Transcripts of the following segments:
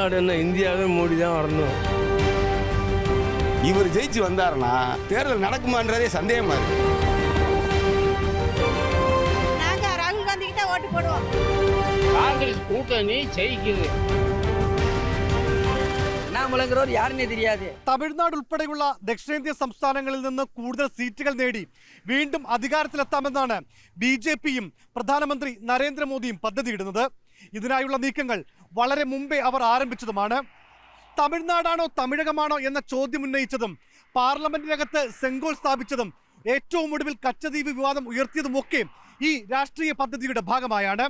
தமிழ்நாடு என்ன இந்தியாவே மோடி தான் வரணும். இவர் ஜெயிச்சு வந்தாருன்னா தேர்தல் நடக்குமான்றதே சந்தேகமா இருக்கு. நாங்க ராகுல் காந்திக்கு தான் ஓட்டு போடுவோம். காங்கிரஸ் கூட்டணி ஜெயிக்குது. தெரியாது തമിഴ്നാട് ഉൾപ്പെടെയുള്ള ദക്ഷിണേന്ത്യൻ സംസ്ഥാനങ്ങളിൽ നിന്ന് കൂടുതൽ സീറ്റുകൾ നേടി. വീണ്ടും അധികാരത്തിലെത്താമെന്നാണ് ബി ജെ പിയും പ്രധാനമന്ത്രി നരേന്ദ്രമോദിയും പദ്ധതിയിടുന്നത്. ഇതിനായുള്ള നീക്കങ്ങൾ വളരെ മുമ്പേ അവർ ആരംഭിച്ചതുമാണ്. തമിഴ്നാടാണോ തമിഴകമാണോ എന്ന ചോദ്യം ഉന്നയിച്ചതും പാർലമെന്റിനകത്ത് സെങ്കോൾ സ്ഥാപിച്ചതും ഏറ്റവും ഒടുവിൽ കച്ചദ്വീപ് വിവാദം ഉയർത്തിയതുമൊക്കെ ഈ രാഷ്ട്രീയ പദ്ധതിയുടെ ഭാഗമായാണ്.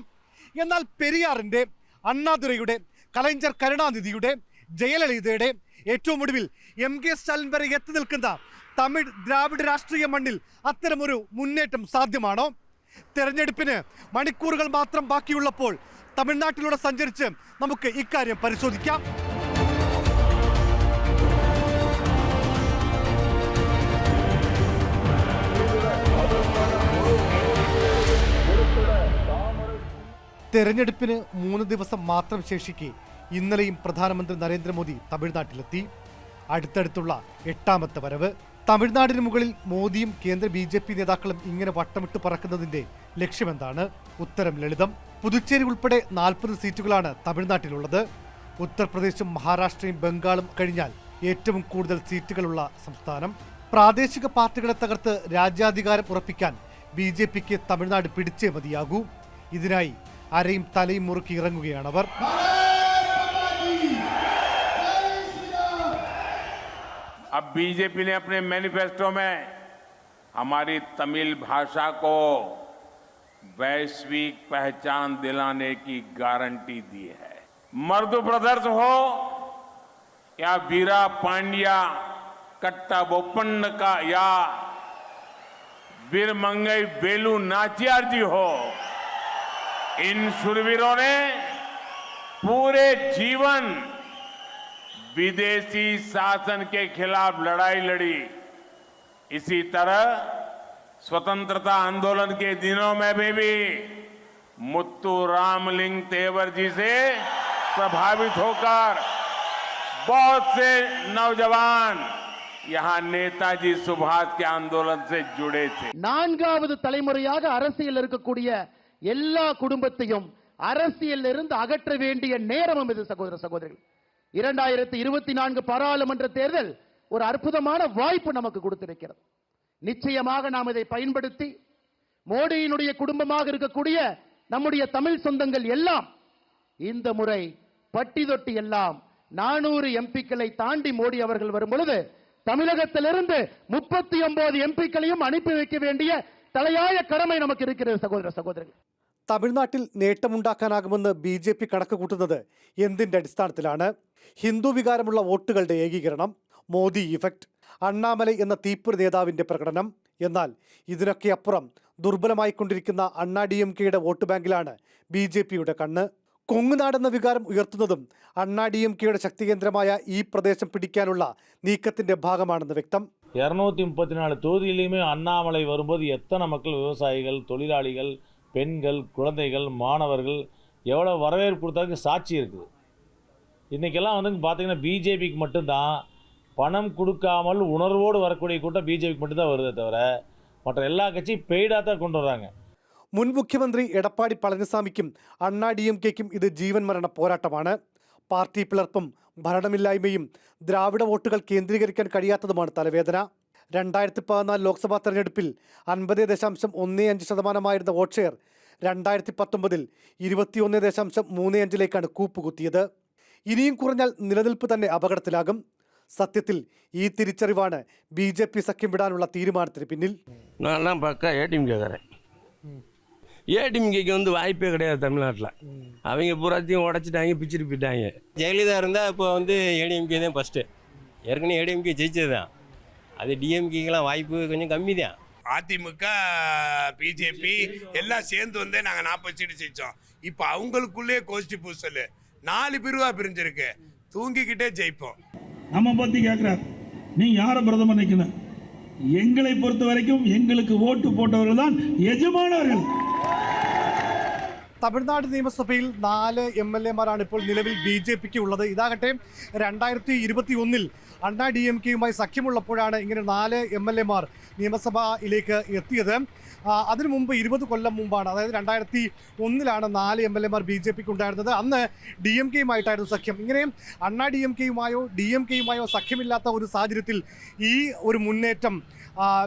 എന്നാൽ പെരിയാറിന്റെ അണ്ണാദുരയുടെ കലൈഞ്ചർ കരുണാനിധിയുടെ ജയലളിതയുടെ ഏറ്റവും ഒടുവിൽ എം കെ സ്റ്റാലിൻ വരെ എത്തി നിൽക്കുന്ന തമിഴ് ദ്രാവിഡ രാഷ്ട്രീയ മണ്ണിൽ അത്തരമൊരു മുന്നേറ്റം സാധ്യമാണോ? തെരഞ്ഞെടുപ്പിന് മണിക്കൂറുകൾ മാത്രം ബാക്കിയുള്ളപ്പോൾ തമിഴ്നാട്ടിലൂടെ സഞ്ചരിച്ച് നമുക്ക് ഇക്കാര്യം പരിശോധിക്കാം. തെരഞ്ഞെടുപ്പിന് മൂന്ന് ദിവസം മാത്രം ശേഷിക്കെ ഇന്നലെയും പ്രധാനമന്ത്രി നരേന്ദ്രമോദി തമിഴ്നാട്ടിലെത്തി. അടുത്തടുത്തുള്ള എട്ടാമത്തെ വരവ്. തമിഴ്നാടിന് മുകളിൽ മോദിയും കേന്ദ്ര ബി ജെ പി നേതാക്കളും ഇങ്ങനെ വട്ടമിട്ട് പറക്കുന്നതിന്റെ ലക്ഷ്യമെന്താണ്? ഉത്തരം ലളിതം. പുതുച്ചേരി ഉൾപ്പെടെ നാൽപ്പത് സീറ്റുകളാണ് തമിഴ്നാട്ടിലുള്ളത്. ഉത്തർപ്രദേശും മഹാരാഷ്ട്രയും ബംഗാളും കഴിഞ്ഞാൽ ഏറ്റവും കൂടുതൽ സീറ്റുകളുള്ള സംസ്ഥാനം. പ്രാദേശിക പാർട്ടികളെ തകർത്ത് രാജ്യാധികാരം ഉറപ്പിക്കാൻ ബി ജെ പിക്ക് തമിഴ്നാട് പിടിച്ചേ മതിയാകൂ. ഇതിനായി അരയും തലയും മുറുക്കി ഇറങ്ങുകയാണവർ अब बीजेपी ने अपने मैनिफेस्टो में हमारी तमिल भाषा को वैश्विक पहचान दिलाने की गारंटी दी है। मर्दु ब्रदर्स हो या वीरा पांड्या, कट्टा बोपन्न का या वीर मंगई वेलू नाचियार जी हो, इन सुरवीरों ने पूरे जीवन विदेशी शासन के खिलाफ लड़ाई लड़ी इसी तरह स्वतंत्रता आंदोलन के दिनों में भी, भी मुत्तू रामलिंग तेवर जी से प्रभावित होकर बहुत से नौजवान यहां नेताजी सुभाष के आंदोलन से जुड़े थे நான்காவது தலைமுறையாக அரசியல் இருக்கக்கூடிய எல்லா குடும்பத்தையும் அரசியலில் இருந்து அகற்ற வேண்டிய நேரமும் இது சகோதர சகோதரிகள் இரண்டாயிரத்தி இருபத்தி நான்கு பாராளுமன்ற தேர்தல் ஒரு அற்புதமான வாய்ப்பு நமக்கு கொடுத்திருக்கிறது. நிச்சயமாக நாம் இதை பயன்படுத்தி மோடியினுடைய குடும்பமாக இருக்கக்கூடிய நம்முடைய தமிழ் சொந்தங்கள் எல்லாம் இந்த முறை பட்டி தொட்டி எல்லாம் நானூறு எம்பிக்களை தாண்டி மோடி அவர்கள் வரும் பொழுது தமிழகத்திலிருந்து முப்பத்தி ஒன்பது எம்பிக்களையும் அனுப்பி வைக்க வேண்டிய தலையாய கடமை நமக்கு இருக்கிறது சகோதர சகோதரர்கள் തമിഴ്നാട്ടിൽ നേട്ടമുണ്ടാക്കാനാകുമെന്ന് ബി ജെ പി കണക്ക് കൂട്ടുന്നത് എന്തിന്റെ അടിസ്ഥാനത്തിലാണ് ഹിന്ദു വികാരമുള്ള വോട്ടുകളുടെ ഏകീകരണം മോദി ഇഫക്റ്റ് അണ്ണാമലൈ എന്ന തീപ്പൊരി നേതാവിന്റെ പ്രകടനം എന്നാൽ ഇതിനൊക്കെ അപ്പുറം ദുർബലമായിക്കൊണ്ടിരിക്കുന്ന അണ്ണാ ഡി എം കെയുടെ വോട്ട് ബാങ്കിലാണ് ബി ജെ പിയുടെ കണ്ണ് കൊങ്ങുനാടെന്ന വികാരം ഉയർത്തുന്നതും അണ്ണാ ഡി എം കെയുടെ ശക്തികേന്ദ്രമായ ഈ പ്രദേശം പിടിക്കാനുള്ള നീക്കത്തിന്റെ ഭാഗമാണെന്ന് വ്യക്തം இரநூத்தி முப்பத்தி நாலு தொகுதியிலையுமே அண்ணாமலை வரும்போது எத்தனை மக்கள் விவசாயிகள் தொழிலாளிகள் பெண்கள் குழந்தைகள் மாணவர்கள் எவ்வளோ வரவேற்பு கொடுத்தாங்க சாட்சி இருக்குது இன்றைக்கெல்லாம் வந்து பார்த்தீங்கன்னா பிஜேபிக்கு மட்டும்தான் பணம் கொடுக்காமல் உணர்வோடு வரக்கூடிய கூட்டம் பிஜேபிக்கு மட்டும்தான் வருதே தவிர மற்ற எல்லா கட்சியும் பெய்டாக தான் கொண்டு வர்றாங்க മുൻ മുഖ്യമന്ത്രി എടപ്പാടി പളനിസ്വാമിക്കും അണ്ണാ ഡി എം കെക്കും ഇത് ജീവൻ മരണ പോരാട്ടമാണ് പാർട്ടി പിളർപ്പും ഭരണമില്ലായ്മയും ദ്രാവിഡ വോട്ടുകൾ കേന്ദ്രീകരിക്കാൻ കഴിയാത്തതുമാണ് തലവേദന രണ്ടായിരത്തി പതിനാല് ലോക്സഭാ തെരഞ്ഞെടുപ്പിൽ അൻപത് ദശാംശം ഒന്ന് അഞ്ച് ശതമാനമായിരുന്ന വോട്ട് ഷെയർ രണ്ടായിരത്തി പത്തൊമ്പതിൽ ഇരുപത്തിയൊന്ന് ദശാംശം മൂന്ന് അഞ്ചിലേക്കാണ് കൂപ്പുകുത്തിയത് ഇനിയും കുറഞ്ഞാൽ നിലനിൽപ്പ് തന്നെ അപകടത്തിലാകും സത്യത്തിൽ ഈ തിരിച്ചറിവാണ് ബി ജെ പി സഖ്യം വിടാനുള്ള തീരുമാനത്തിന് പിന്നിൽ நான்லாம் பக்கா ஏடிஎம்கேக்காரன் ஏடிஎம்கேக்கு வந்து வாய்ப்பே கிடையாது தமிழ்நாட்டில் அவங்க பூராத்தையும் உடச்சிட்டாங்க பிச்சுட்டு போயிட்டாங்க ஜெயலலிதா இருந்தால் இப்போ வந்து ஏடிஎம்கே தான் ஃபஸ்ட்டு ஏற்கனவே ஏடிஎம்கே ஜெயிச்சது தான் அது டிஎம்கேக்கெலாம் வாய்ப்பு கொஞ்சம் கம்மி தான் அதிமுக பிஜேபி எல்லாம் சேர்ந்து வந்தே நாங்கள் நாற்பது சீட்டு ஜெயிச்சோம். இப்போ அவங்களுக்குள்ளே கோஷ்டி பூசல். நாலு பிரிவா பிரிஞ்சிருக்கு. தூங்கிக்கிட்டே ஜெயிப்போம். நம்ம பத்தி கேட்கிறார் நீ யாரை பிரதமர் நிக்கணும் எங்களை பொறுத்த வரைக்கும் எங்களுக்கு ஓட்டு போட்டவர்கள் தான் எஜமானவர்கள் തമിഴ്നാട് നിയമസഭയിൽ നാല് എം എൽ എമാരാണ് ഇപ്പോൾ നിലവിൽ ബി ജെ പിക്ക് ഉള്ളത്. ഇതാകട്ടെ രണ്ടായിരത്തി ഇരുപത്തി ഒന്നിൽ അണ്ണാ ഡി എം കെയുമായി സഖ്യമുള്ളപ്പോഴാണ് ഇങ്ങനെ നാല് എം എൽ എമാർ നിയമസഭയിലേക്ക് എത്തിയത്. അതിനു മുമ്പ് ഇരുപത് കൊല്ലം മുമ്പാണ് അതായത് രണ്ടായിരത്തി ഒന്നിലാണ് നാല് എം എൽ എമാർ ബി ജെ പിക്ക് ഉണ്ടായിരുന്നത്. അന്ന് ഡി എം കെയുമായിട്ടായിരുന്നു സഖ്യം. ഇങ്ങനെ അണ്ണാ ഡി എം കെയുമായോ ഡി എം കെയുമായോ സഖ്യമില്ലാത്ത ഒരു സാഹചര്യത്തിൽ ഈ ഒരു മുന്നേറ്റം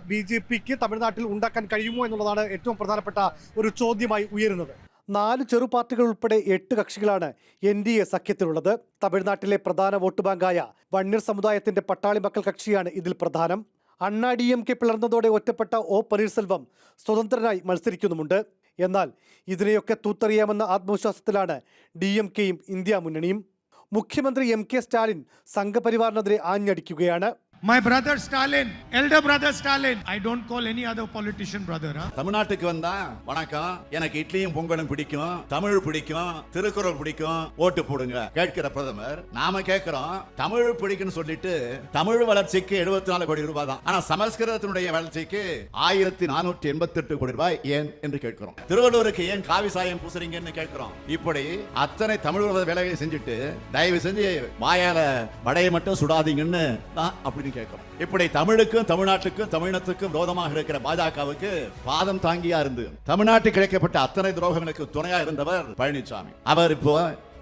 ബി ജെ പിക്ക് തമിഴ്നാട്ടിൽ ഉണ്ടാക്കാൻ കഴിയുമോ എന്നുള്ളതാണ് ഏറ്റവും പ്രധാനപ്പെട്ട ഒരു ചോദ്യമായി ഉയരുന്നത്. നാല് ചെറു പാർട്ടികൾ ഉൾപ്പെടെ എട്ട് കക്ഷികളാണ് എൻ ഡി എ സഖ്യത്തിലുള്ളത്. തമിഴ്നാട്ടിലെ പ്രധാന വോട്ട് ബാങ്കായ വണ്ണിർ സമുദായത്തിന്റെ പട്ടാളി മക്കൾ കക്ഷിയാണ് ഇതിൽ പ്രധാനം. അണ്ണാ ഡി എം കെ പിളർന്നതോടെ ഒറ്റപ്പെട്ട ഒ പനീർസെൽവം സ്വതന്ത്രനായി മത്സരിക്കുന്നുമുണ്ട്. എന്നാൽ ഇതിനെയൊക്കെ തൂത്തറിയാമെന്ന ആത്മവിശ്വാസത്തിലാണ് ഡി എം കെയും ഇന്ത്യ മുന്നണിയും. മുഖ്യമന്ത്രി എം കെ സ്റ്റാലിൻ സംഘപരിവാറിനെതിരെ ആഞ്ഞടിക്കുകയാണ്. My brother Stalin elder brother Stalin I don't call any other politician brother தமிழ்நாட்டுக்கு வந்தா வணக்கம். எனக்கு இட்லியும் பொங்கலும் பிடிக்கும் தமிழ் பிடிக்கும் திருக்குறள் பிடிக்கும் ஓட்டு போடுங்க கேட்கிற பிரதமர். நாம கேட்கிறோம் தமிழ் பிடிக்கும்னு சொல்லிட்டு தமிழ் வளர்ச்சிக்கு 74 நாலு கோடி ரூபாய் தான். ஆனா சமஸ்கிருதத்தினுடைய வளர்ச்சிக்கு ஆயிரத்தி நானூற்றி எண்பத்தி எட்டு கோடி ரூபாய் ஏன் என்று கேட்கிறோம். திருவள்ளூருக்கு ஏன் காவி சாயம் பூசுறீங்கன்னு கேட்கிறோம். இப்படி அத்தனை தமிழ் வேலையை வேலைகளை செஞ்சுட்டு தயவு செஞ்சு வாயால வடையை மட்டும் சுடாதீங்கன்னு தான் அப்படின்னு கேட்கும். இப்படி தமிழுக்கும் தமிழ்நாட்டுக்கும் தமிழினத்துக்கும் விரோதமாக இருக்கிற பாஜகவுக்கு பாதம் தாங்கியா இருந்து தமிழ்நாட்டுக்கு கிடைக்கப்பட்ட அத்தனை துரோகங்களுக்கு துணையா இருந்தவர் பழனிசாமி அவர் இப்போ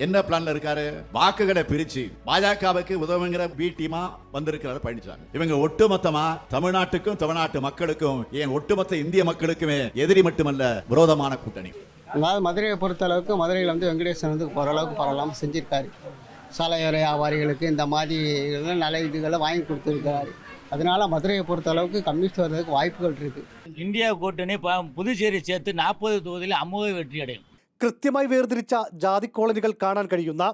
என்ன பிளான்ல இருக்காரு? வாக்குகளை பிரிச்சு பாஜகவுக்கு உதவுங்கிற பி டீமா வந்திருக்கிறாரு பழனிசாமி இவங்க ஒட்டுமொத்தமா தமிழ்நாட்டுக்கும் தமிழ்நாட்டு மக்களுக்கும் ஏன் ஒட்டுமொத்த இந்திய மக்களுக்குமே எதிரி மட்டுமல்ல விரோதமான கூட்டணி. அதாவது மதுரையை பொறுத்த அளவுக்கு மதுரையில் வந்து வெங்கடேசன் வந்து ஓரளவுக்கு பரவலாமல் செஞ்சிருக்காரு. சாலையோர வியாபாரிகளுக்கு இந்த மாதிரி இதெல்லாம் நல்ல இதுகளை வாங்கி கொடுத்துருக்காரு அதனால மதுரையை பொறுத்த அளவுக்கு கம்யூனிஸ்ட் வர்றதுக்கு வாய்ப்புகள் இருக்குது இந்தியா கூட்டணி புதுச்சேரி சேர்த்து நாற்பது தொகுதியில் அமோக வெற்றி அடையும் കൃത്യമായി വേർതിരിച്ച ജാതി കോളനികൾ കാണാൻ കഴിയുന്ന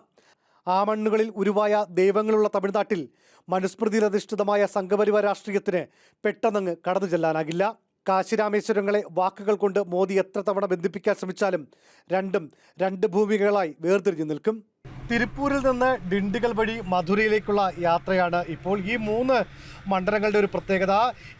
ആ മണ്ണുകളിൽ ഉരുവായ ദൈവങ്ങളുള്ള തമിഴ്നാട്ടിൽ മനുസ്മൃതിയിലധിഷ്ഠിതമായ സംഘപരിവാര രാഷ്ട്രീയത്തിന് പെട്ടെന്നങ്ങ് കടന്നു ചെല്ലാനാകില്ല കാശിരാമേശ്വരങ്ങളെ വാക്കുകൾ കൊണ്ട് മോദി എത്ര തവണ ബന്ധിപ്പിക്കാൻ ശ്രമിച്ചാലും രണ്ടും രണ്ട് ഭൂമികളായി വേർതിരിഞ്ഞു നിൽക്കും തിരുപ്പൂരിൽ നിന്ന് ഡിണ്ടിഗൽ വഴി മധുരയിലേക്കുള്ള യാത്രയാണ് ഇപ്പോൾ ഈ മൂന്ന് മണ്ഡലങ്ങളുടെ ഒരു പ്രത്യേകത.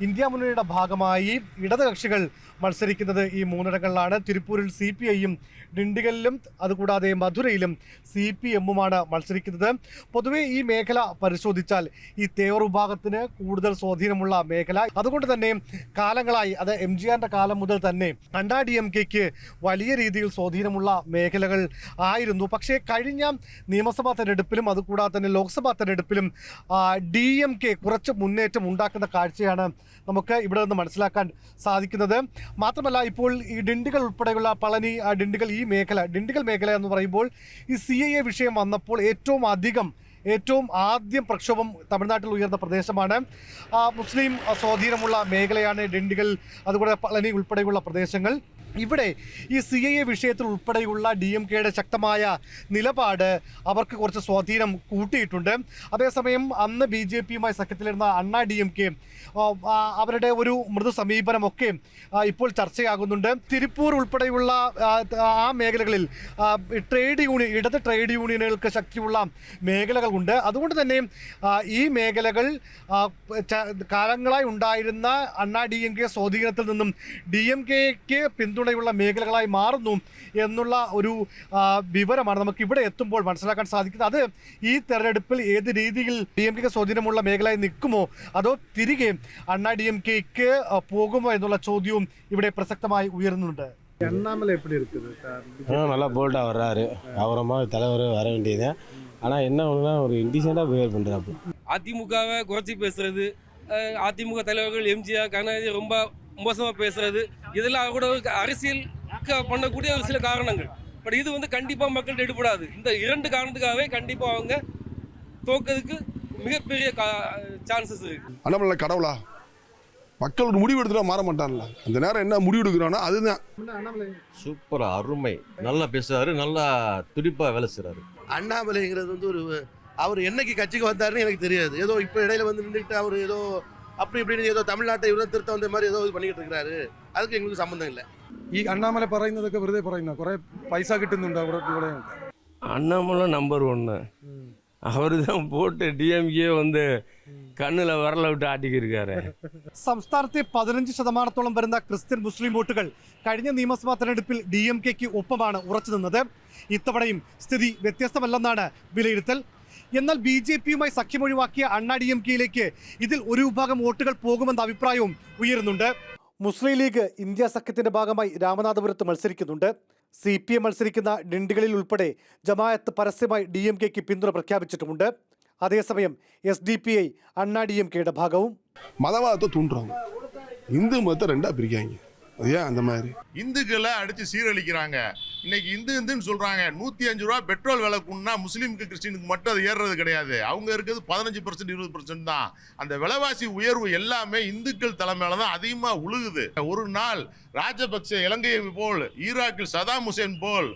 ഇന്ത്യ മുന്നണിയുടെ ഭാഗമായി ഇടതുകക്ഷികൾ മത്സരിക്കുന്നത് ഈ മൂന്നിടങ്ങളിലാണ്. തിരുപ്പൂരിൽ സി പി ഐയും ഡിണ്ടിഗലിലും അതുകൂടാതെ മധുരയിലും സി പി എമ്മുമാണ് മത്സരിക്കുന്നത്. പൊതുവേ ഈ മേഖല പരിശോധിച്ചാൽ ഈ തേവർ വിഭാഗത്തിന് കൂടുതൽ സ്വാധീനമുള്ള മേഖല. അതുകൊണ്ട് തന്നെ കാലങ്ങളായി അത് എം ജി ആറിന്റെ കാലം മുതൽ തന്നെ അണ്ണാ ഡി എം കെക്ക് വലിയ രീതിയിൽ സ്വാധീനമുള്ള മേഖലകൾ ആയിരുന്നു. പക്ഷേ കഴിഞ്ഞ നിയമസഭാ തെരഞ്ഞെടുപ്പിലും അതുകൂടാതെ തന്നെ ലോക്സഭാ തെരഞ്ഞെടുപ്പിലും ഡി എം കെ കുറച്ച് മുന്നേറ്റം ഉണ്ടാക്കുന്ന കാഴ്ചയാണ് നമുക്ക് ഇവിടെ നിന്ന് മനസ്സിലാക്കാൻ സാധിക്കുന്നത്. മാത്രമല്ല ഇപ്പോൾ ഈ ഡിണ്ടുകൾ ഉൾപ്പെടെയുള്ള പളനി ആ, ഡിണ്ടിഗൽ ഈ മേഖല ഡിണ്ടുകൾ മേഖല എന്ന് പറയുമ്പോൾ ഈ സി എ വിഷയം വന്നപ്പോൾ ഏറ്റവും അധികം ഏറ്റവും ആദ്യം പ്രക്ഷോഭം തമിഴ്നാട്ടിൽ ഉയർന്ന പ്രദേശമാണ്. മുസ്ലിം സ്വാധീനമുള്ള മേഖലയാണ് ഡിണ്ടുകൾ അതുകൂടെ പളനി ഉൾപ്പെടെയുള്ള പ്രദേശങ്ങൾ. ഇവിടെ ഈ സി ഐ എ വിഷയത്തിൽ ഉൾപ്പെടെയുള്ള ഡി എം കെയുടെ ശക്തമായ നിലപാട് അവർക്ക് കുറച്ച് സ്വാധീനം കൂട്ടിയിട്ടുണ്ട്. അതേസമയം അന്ന് ബി ജെ പിയുമായി സഖ്യത്തിലിരുന്ന അണ്ണാ ഡി എം കെ അവരുടെ ഒരു മൃദു സമീപനമൊക്കെ ഇപ്പോൾ ചർച്ചയാകുന്നുണ്ട്. തിരുപ്പൂർ ഉൾപ്പെടെയുള്ള ആ, മേഖലകളിൽ ട്രേഡ് യൂണിയൻ ഇടത് ട്രേഡ് യൂണിയനുകൾക്ക് ശക്തിയുള്ള മേഖലകളുണ്ട്. അതുകൊണ്ട് തന്നെ ഈ മേഖലകൾ കാലങ്ങളായി ഉണ്ടായിരുന്ന അണ്ണാ ഡി എം കെ സ്വാധീനത്തിൽ നിന്നും ഡി എം കെക്ക് പിന്തുണയുള്ള മേഖലകളായി മാറുന്നു എന്നുള്ള ഒരു ആ, വിവരമാണ് നമുക്ക് ഇവിടെ എത്തുമ്പോൾ മനസ്സിലാക്കാൻ സാധിക്കുന്നത് അത് ഈ തെരഞ്ഞെടുപ്പിൽ ഏത് രീതിയിൽ ഡി എം കെക്ക് സ്വാധീനമുള്ള മേഖലയായി നിൽക്കുമോ അതോ തിരികെ അണ്ണാ ഡി എം കെക്ക് പോകുമോ എന്നുള്ള ചോദ്യവും ഇവിടെ പ്രസക്തമായി ഉയരുന്നുണ്ട് அண்ணாமலை எப்படி இருக்குது சார் நல்லா போல்டாக வர்றாரு அவரமா தலைவர் வர வேண்டியது ஆனால் என்ன ஒன்றுனா ஒரு இன்டிசெண்டாக பிஹேவ் பண்ணுறாப்பு அதிமுகவை குறைச்சி பேசுறது அஹ் அதிமுக தலைவர்கள் எம்ஜிஆர் கருணாநிதி ரொம்ப மோசமாக பேசுறது. இதெல்லாம் கூட அரசியல் க- பண்ணக்கூடிய ஒரு சில காரணங்கள். பட் இது வந்து கண்டிப்பாக மக்கள்கிட்ட எடுபடாது. இந்த இரண்டு காரணத்துக்காகவே கண்டிப்பாக அவங்க தோக்கிறதுக்கு மிகப்பெரிய சான்சஸ் இருக்கு. அண்ணாமலை கடவுளா? மக்கள் ஒரு முடிவு எடுத்துட்டா மாற மாட்டான்ல. அந்த நேரம் என்ன முடிவு எடுக்கிறானோ அதுதான். சூப்பர் அருமை. நல்லா பேசுறாரு நல்லா துடிப்பா வேலை செய்றாரு. அண்ணாமலைங்கிறது வந்து ஒரு அவர் என்னைக்கு கட்சிக்கு வந்தாருன்னு எனக்கு தெரியாது. ஏதோ இப்போ இடையில வந்து நின்றுட்டு அவர் ஏதோ அப்படி இப்படின்னு ஏதோ தமிழ்நாட்டை இவரை திருத்த வந்த மாதிரி ஏதோ இது பண்ணிக்கிட்டு இருக்கிறாரு அதுக்கு எங்களுக்கு சம்மந்தம் இல்லை ഈ അണ്ണാമല പറയുന്നതൊക്കെ വെറുതെ പറയുന്ന കുറെ പൈസ കിട്ടുന്നുണ്ട് അവിടെ ഇവിടെയും அண்ணாமலை நம்பர் ஒன்று அவர் தான் போட்டு டிஎம்கே வந்து കണ്ണിൽ വിരല വിട്ട് ആട്ടിക്കിരിക്കാറ് സംസ്ഥാനത്തെ പതിനഞ്ച് ശതമാനത്തോളം വരുന്ന ക്രിസ്ത്യൻ മുസ്ലിം വോട്ടുകൾ കഴിഞ്ഞ നിയമസഭാ തെരഞ്ഞെടുപ്പിൽ ഡി എം കെക്ക് ഒപ്പമാണ് ഉറച്ചു നിന്നത് ഇത്തവണയും സ്ഥിതി വ്യത്യസ്തമല്ലെന്നാണ് വിലയിരുത്തൽ എന്നാൽ ബി ജെ പിയുമായി സഖ്യമൊഴിവാക്കിയ അണ്ണാ ഡി എം കെയിലേക്ക് ഇതിൽ ഒരു വിഭാഗം വോട്ടുകൾ പോകുമെന്ന അഭിപ്രായവും ഉയരുന്നുണ്ട് മുസ്ലിം ലീഗ് ഇന്ത്യ സഖ്യത്തിന്റെ ഭാഗമായി രാമനാഥപുരത്ത് മത്സരിക്കുന്നുണ്ട് സി പി എം മത്സരിക്കുന്ന ഡിണ്ടികളിൽ ഉൾപ്പെടെ ജമാഅത്ത് പരസ്യമായി ഡി എം കെക്ക് പിന്തുണ പ്രഖ്യാപിച്ചിട്ടുമുണ്ട് അതേസമയം S D P I Anna D M കെയുടെ ഭാഗവും மதவாதத்தை தூண்டுறாங்க இந்து மதத்தை ரெண்டா பிரிக்காங்க அது ஏன் அந்த மாதிரி? இந்துக்களை அடிச்சு சீரழிக்கிறாங்க. இன்னைக்கு இந்து இந்துன்னு சொல்றாங்க நூத்தி அஞ்சு ரூபா பெட்ரோல் விலை கூடனா முஸ்லீமுக்கு கிறிஸ்டினுக்கு மட்டும் அது ஏறுறது கிடையாது. அவங்க இருக்கிறது பதினஞ்சு பர்சன்ட் இருபது பர்சன்ட் தான். அந்த விலைவாசி உயர்வு எல்லாமே இந்துக்கள் தலைமையில தான் அதிகமா உழுகுது. ஒரு நாள் ராஜபக்சே இலங்கையை போல் ஈராக்கில் சதாம் ஹுசேன் போல்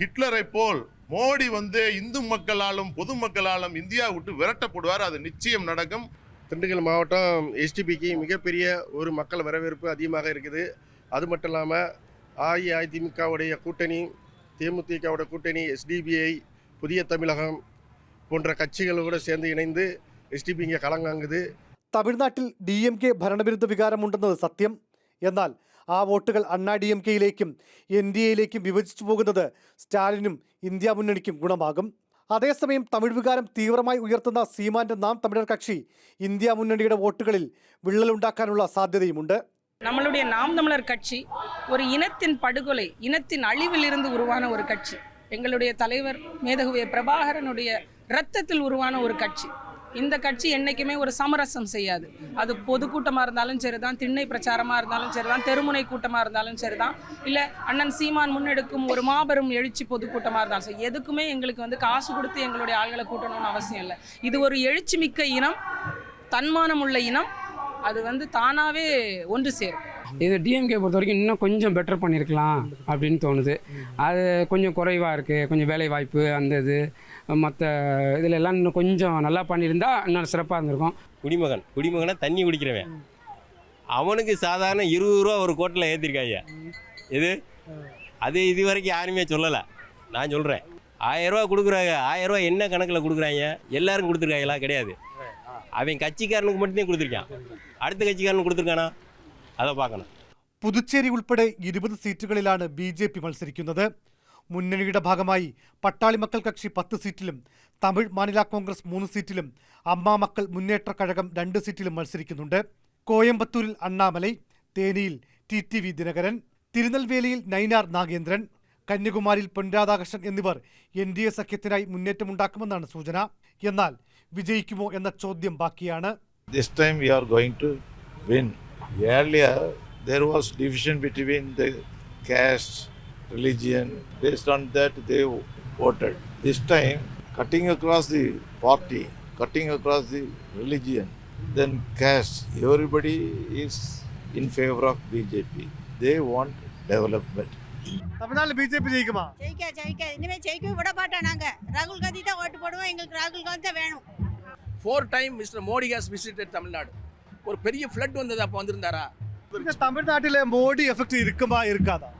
ஹிட்லரை போல் மோடி வந்து இந்து மக்களாலும் பொதுமக்களாலும் இந்தியா விட்டு விரட்டப்படுவார். அது நிச்சயம் நடக்கும். திண்டுக்கல் மாவட்டம் எஸ்டிபிக்கு மிகப்பெரிய ஒரு மக்கள் வரவேற்பு அதிகமாக இருக்குது அது மட்டும் இல்லாமல் அஇஅதிமுகவுடைய கூட்டணி தேமுதிகவோட கூட்டணி எஸ்டிபிஐ புதிய தமிழகம் போன்ற கட்சிகளோடு சேர்ந்து இணைந்து எஸ்டிபி இங்கே களங்காங்குது തമിഴ്നാട്ടിൽ ഡി എം കെ ഭരണവിരുദ്ധ വികാരമുണ്ടെന്നത് സത്യം എന്നാൽ ആ വോട്ടുകൾ അണ്ണാ ഡി എം കെയിലേക്കും എൻ ഡി എയിലേക്കും വിഭജിച്ചു പോകുന്നത് സ്റ്റാലിനും ഇന്ത്യ മുന്നണിക്കും ഗുണമാകും അതേസമയം തമിഴ് വികാരം തീവ്രമായി ഉയർത്തുന്ന സീമാന്റെ നാം തമിഴർ കക്ഷി ഇന്ത്യ മുന്നണിയുടെ വോട്ടുകളിൽ വിള്ളലുണ്ടാക്കാനുള്ള സാധ്യതയുമുണ്ട് நம்மளுடைய நாம் தமிழர் கட்சி ஒரு இனத்தின் படுகொலை இனத்தின் அழிவிலிருந்து உருவான ஒரு கட்சி எங்களுடைய தலைவர் மேதகுவே பிரபாகரனுடைய இரத்தத்தில் உருவான ஒரு கட்சி இந்த கட்சி என்றைக்குமே ஒரு சமரசம் செய்யாது. அது பொதுக்கூட்டமாக இருந்தாலும் சரிதான் திண்ணை பிரச்சாரமாக இருந்தாலும் சரிதான் தெருமுனை கூட்டமாக இருந்தாலும் சரிதான். இல்லை அண்ணன் சீமான் முன்னெடுக்கும் ஒரு மாபெரும் எழுச்சி பொதுக்கூட்டமாக இருந்தாலும் சரி. எதுக்குமே எங்களுக்கு வந்து காசு கொடுத்து எங்களுடைய ஆள்களை கூட்டணும்னு அவசியம் இல்லை. இது ஒரு எழுச்சி மிக்க இனம் தன்மானம் உள்ள இனம் அது வந்து தானாகவே ஒன்று சேரும். இது டிஎம்கே பொறுத்த வரைக்கும் இன்னும் கொஞ்சம் பெட்டர் பண்ணியிருக்கலாம் அப்படின்னு தோணுது. அது கொஞ்சம் குறைவாக இருக்குது கொஞ்சம் வேலை வாய்ப்பு அந்த இது மற்ற இதில் எல்லாம் இன்னும் கொஞ்சம் நல்லா பண்ணியிருந்தா இன்னும் சிறப்பாக இருந்திருக்கும். குடிமகன் குடிமகனா தண்ணி குடிக்கிறவன். அவனுக்கு சாதாரண இருபது ரூபா ஒரு கோட்டில் ஏற்றிருக்காங்க இது? அது இது வரைக்கும் யாருமே சொல்லலை. நான் சொல்கிறேன் ஆயிரரூவா கொடுக்குறாங்க. ஆயிரரூவா என்ன கணக்கில் கொடுக்குறாங்க எல்லாரும் கொடுத்துருக்காங்களா கிடையாது. அவன் கட்சிக்காரனுக்கு மட்டும்தான் கொடுத்துருக்கான் அடுத்த கட்சிக்காரனுக்கு கொடுத்துருக்கானா அதை பார்க்கணும் പുതുച്ചേരി ഉൾപ്പെടെ ഇരുപത് സീറ്റുകളിലാണ് ബി ജെ പി മത്സരിക്കുന്നത് മുന്നണിയുടെ ഭാഗമായി പട്ടാളി മക്കൾ കക്ഷി പത്ത് സീറ്റിലും തമിഴ് മാനില കോൺഗ്രസ് മൂന്ന് സീറ്റിലും അമ്മാ മക്കൾ മുന്നേറ്റ കഴകം രണ്ട് സീറ്റിലും മത്സരിക്കുന്നുണ്ട് കോയമ്പത്തൂരിൽ അണ്ണാമലൈ തേനിയിൽ ടി ടി വി ദിനകരൻ തിരുനെൽവേലിയിൽ നൈനാർ നാഗേന്ദ്രൻ കന്യാകുമാരിയിൽ പൊൻരാധാകൃഷ്ണൻ എന്നിവർ എൻ ഡി എ സഖ്യത്തിനായി മുന്നേറ്റമുണ്ടാക്കുമെന്നാണ് സൂചന എന്നാൽ വിജയിക്കുമോ എന്ന ചോദ്യം ബാക്കിയാണ് This time we are going to win. Earlier, there was division between the caste, religion. Based on that, they voted. This time, cutting across the party, cutting across the religion, then caste, everybody is in favor of BJP. They want development. തമിഴ്നാട്ടിൽ B தமிழ்நாட்டில் BJP ஜெயிக்குமா? ஜெயிக்கா ஜெயிக்கா. இனிமேல் ஜெயிக்கவே விட மாட்டோம் நாங்கள் ராகுல் காந்தி தான் ஓட்டு போடுவோம். எங்களுக்கு ராகுல் காந்தி தான் வேணும். Four time mister Modi has visited Tamil Nadu ஒரு பெரிய ஃப்ளட் வந்தது அப்போ வந்திருந்தாரா? தமிழ்நாட்டில் மோடி எஃபெக்ட் இருக்குமா இருக்காதா?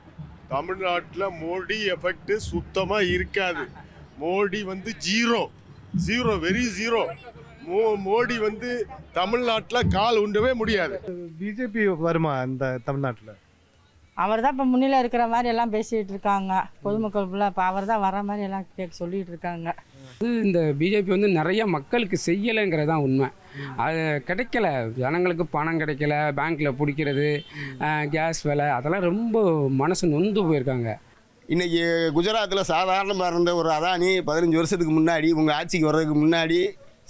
தமிழ்நாட்டில் மோடி எஃபெக்ட் சுத்தமாக இருக்காது. மோடி வந்து ஜீரோ ஜீரோ வெரி ஜீரோ மோ மோடி வந்து தமிழ்நாட்டில் கால் உண்டவே முடியாது. பிஜேபி வருமா அந்த தமிழ்நாட்டில்? அவர் தான் இப்போ முன்னில இருக்கிற மாதிரி எல்லாம் பேசிகிட்டு இருக்காங்க. பொதுமக்கள் ஃபுல்லாக இப்போ அவர் தான் வர மாதிரி எல்லாம் கேட்க சொல்லிட்டு இருக்காங்க. இது இந்த பிஜேபி வந்து நிறைய மக்களுக்கு செய்யலைங்கிறது தான் உண்மை. அது கிடைக்கல. ஜனங்களுக்கு பணம் கிடைக்கல. பேங்க்கில் பிடிக்கிறது கேஸ் விலை அதெல்லாம் ரொம்ப மனசு நொந்து போயிருக்காங்க. இன்னைக்கு குஜராத்தில் சாதாரணமாக இருந்த ஒரு அதானி பதினஞ்சு வருஷத்துக்கு முன்னாடி உங்கள் ஆட்சிக்கு வர்றதுக்கு முன்னாடி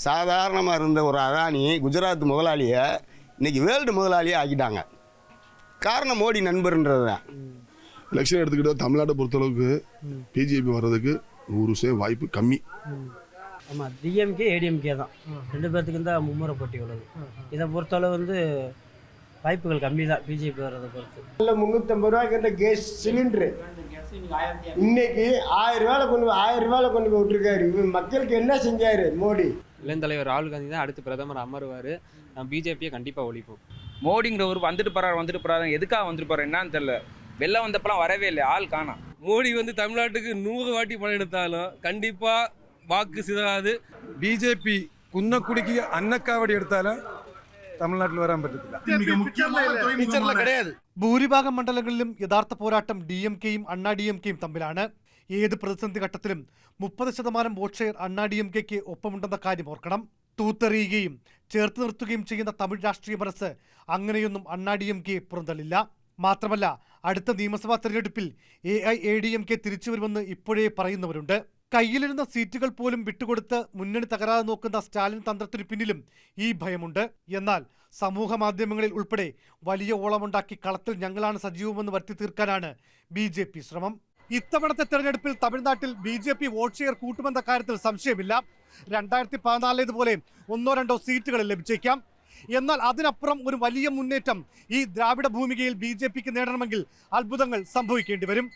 சாதாரணமாக இருந்த ஒரு அதானி குஜராத் முதலாளியை இன்னைக்கு வேர்ல்டு முதலாளியை ஆக்கிட்டாங்க. காரணம் மோடி நண்பர்ன்றது தான். எலெக்ஷன் எடுத்துக்கிட்டால் தமிழ்நாட்டை பொறுத்தளவுக்கு பிஜேபி வர்றதுக்கு நூறு சதவீதம் வாய்ப்பு கம்மி. ஆமாம் டிஎம்கே ஏடிஎம்கே தான். ரெண்டு பேர்த்துக்கும் தான் மும்முறை போட்டி உள்ளது. இதை பொறுத்தளவு வந்து வாய்ப்புகள் கம்மி தான் பிஜேபி வர்றதை பொறுத்து. இல்லை முந்நூற்றம்பது ரூபாய்க்கு இருந்த கேஸ் சிலிண்டரு. இன்னைக்கு ஆயிரம் ரூபாயில கொண்டு போய் ஆயிரம் ரூபாயில கொண்டு போய் விட்டுருக்காரு. மக்களுக்கு என்ன செஞ்சாரு மோடி? இளந்தலைவர் ராகுல் காந்தி தான் அடுத்து பிரதமர் அமருவார். பிஜேபியை கண்டிப்பாக ஒழிப்போம். மோடிங்கிறவர் வந்துட்டு போறாரு வந்துட்டு போறாரு எதுக்காக வந்துட்டு போறாரு என்னன்னு தெரியல வெள்ளம் வந்தப்பெல்லாம் வரவே இல்லை ஆள் காணோம் மோடி வந்து தமிழ்நாட்டுக்கு நூறு வாட்டி பணம் எடுத்தாலும் கண்டிப்பாக வாக்கு சிதறாது ബി ജെ പി കുന്നക്കുടിക്ക് അന്നക്കാവടി എടുത്താൽ തമിഴ്നാട്ടിൽ വരാൻ പറ്റത്തില്ല പിക്ചറിൽ கிடையாது ഭൂരിഭാഗം മണ്ഡലങ്ങളിലും യഥാർത്ഥ പോരാട്ടം ഡി എം കെയും അണ്ണാ ഡി എം കെയും തമ്മിലാണ് ഏത് പ്രതിസന്ധി ഘട്ടത്തിലും മുപ്പത് ശതമാനം vote share Anna D M കെക്ക് ഒപ്പമുണ്ടെന്ന കാര്യം ഓർക്കണം തൂത്തെറിയുകയും ചേർത്ത് നിർത്തുകയും ചെയ്യുന്ന തമിഴ് രാഷ്ട്രീയ മനസ്സ് അങ്ങനെയൊന്നും അണ്ണാ ഡി എം കെ പുറന്തള്ളില്ല. മാത്രമല്ല അടുത്ത നിയമസഭാ തെരഞ്ഞെടുപ്പിൽ A I A D M K തിരിച്ചു വരുമെന്ന് ഇപ്പോഴേ പറയുന്നവരുണ്ട്. കയ്യിലിരുന്ന സീറ്റുകൾ പോലും വിട്ടുകൊടുത്ത് മുന്നണി തകരാതെ നോക്കുന്ന സ്റ്റാലിൻ തന്ത്രത്തിന് പിന്നിലും ഈ ഭയമുണ്ട്. എന്നാൽ സമൂഹ മാധ്യമങ്ങളിൽ ഉൾപ്പെടെ വലിയ ഓളമുണ്ടാക്കി കളത്തിൽ ഞങ്ങളാണ് സജീവമെന്ന് വരുത്തി തീർക്കാനാണ് ബി ശ്രമം. ഇത്തവണത്തെ തെരഞ്ഞെടുപ്പിൽ തമിഴ്നാട്ടിൽ B J P vote share കൂട്ടുമെന്ന കാര്യത്തിൽ സംശയമില്ല. രണ്ടായിരത്തി പതിനാലിലേതുപോലെ ഒന്നോ രണ്ടോ സീറ്റുകൾ ലഭിച്ചേക്കാം. എന്നാൽ അതിനപ്പുറം ഒരു വലിയ മുന്നേറ്റം ഈ ദ്രാവിഡ ഭൂമികയിൽ ബി നേടണമെങ്കിൽ അത്ഭുതങ്ങൾ സംഭവിക്കേണ്ടി വരും.